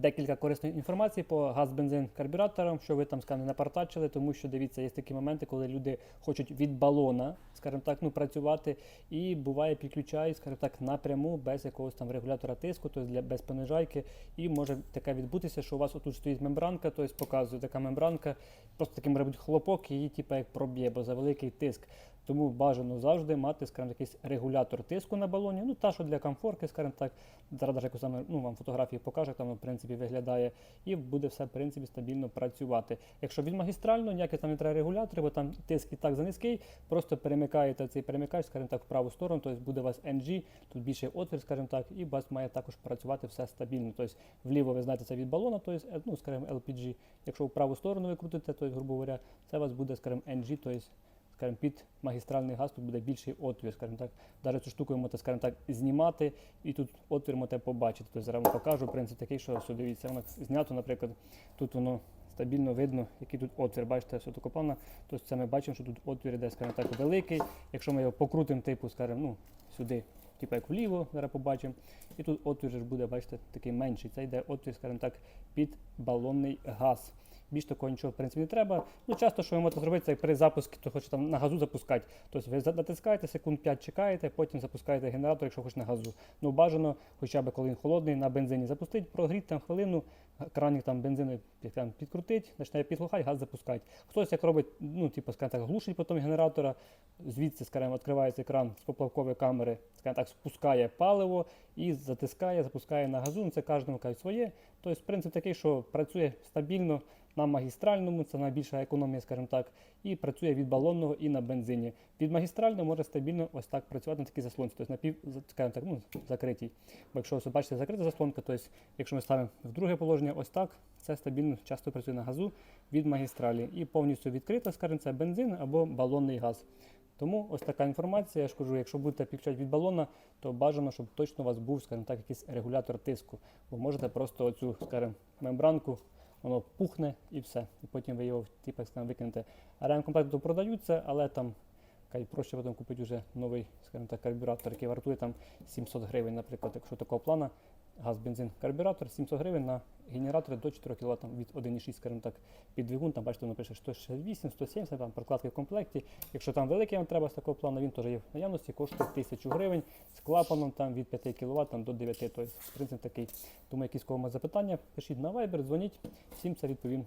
декілька корисної інформації по газ, бензин, карбюраторам, що ви там скажімо, не напартачили, тому що дивіться, є такі моменти, коли люди хочуть від балона, скажімо так, ну працювати, і буває підключають, скажімо так, напряму без якогось там регулятора тиску, тобто для без понижайки. І може таке відбутися, що у вас отут стоїть мембранка, тобто показує така мембранка, просто таким робить хлопок, і її типу, як проб'є, бо за великий тиск. Тому бажано завжди мати, скажімо, якийсь регулятор тиску на балоні. Ну, та, що для комфорки, скажімо так, зараз саме ну, вам фотографії покажу, там в принципі виглядає, і буде все в принципі стабільно працювати. Якщо від магістрально, ніяких там не треба регулятори, бо там тиск і так за низький, просто перемикаєте цей перемикач, скажімо так, в праву сторону, тобто буде у вас NG, тут більший отвір, скажімо так, і у вас має також працювати все стабільно. Тобто вліво ви знаєте це від балона, тобто, ну, скажімо, LPG. Якщо в праву сторону ви крутите, тобто, грубо говоря, це у вас буде, скажімо, NG, тобто скажімо, під магістральний газ тут буде більший отвір, скажімо так. Навіть цю штуку можете, скажімо так, знімати, і тут отвір можете побачити. Тобто зараз вам покажу принцип такий, що все, дивіться, воно знято, наприклад, тут воно стабільно видно, який тут отвір. Бачите, все повна. Тобто це ми бачимо, що тут отвір іде, скажімо так, великий. Якщо ми його покрутимо, типу, скажімо, ну, сюди, типу як вліво, зараз побачимо. І тут отвір буде, бачите, такий менший. Це йде отвір, скажімо так, під балонний газ. Більш такого нічого в принципі не треба. Ну, часто, що ви можете зробити, це при запуску, то хочете там на газу запускати. Тобто ви натискаєте, секунд 5 чекаєте, потім запускаєте генератор, якщо хочете на газу. Ну, бажано, хоча б коли він холодний, на бензині запустити, прогріти там хвилину, кранік там бензину там, підкрутить, починає підглухати, газ запускати. Хтось як робить, ну, типу, скажімо так, глушить потім генератора, звідси, скажімо, відкривається екран з поплавкової камери, скажімо так, спускає паливо і затискає, запускає на газу. Ну, Це кожному кажуть своє. Тобто, принцип такий, що працює стабільно на магістральному, це найбільша економія, скажімо так, і працює від балонного і на бензині. Від магістрального може стабільно ось так працювати на такій заслонці, тобто напів, скажімо так, ну, закритій. Бо якщо ось бачите закрита заслонка, тобто якщо ми ставимо в друге положення ось так, це стабільно часто працює на газу від магістралі. І повністю відкрита, скажімо, це бензин або балонний газ. Тому ось така інформація. Я ж кажу, якщо будете підключати від балона, то бажано, щоб точно у вас був, скажімо так, якийсь регулятор тиску. Бо можете просто оцю, скажімо, мембранку, воно пухне і все. І потім ви його типу, викинете. А ремкомплекти продаються, але там проще потім купити вже новий, скажімо так, карбюратор, який вартує там 700 гривень, наприклад, якщо такого плана. Газ, бензин, карбюратор 700 гривень на генератори до 4 кВт від 1,6, скажімо так, під двигун, там бачите, воно пише 168, 170, там прокладки в комплекті. Якщо там великий вам треба з такого плану, він теж є в наявності, коштує 1000 гривень з клапаном там, від 5 кВт там, до 9, тобто принцип такий. Тому якісь кого запитання, пишіть на Viber, дзвоніть, всім це відповім.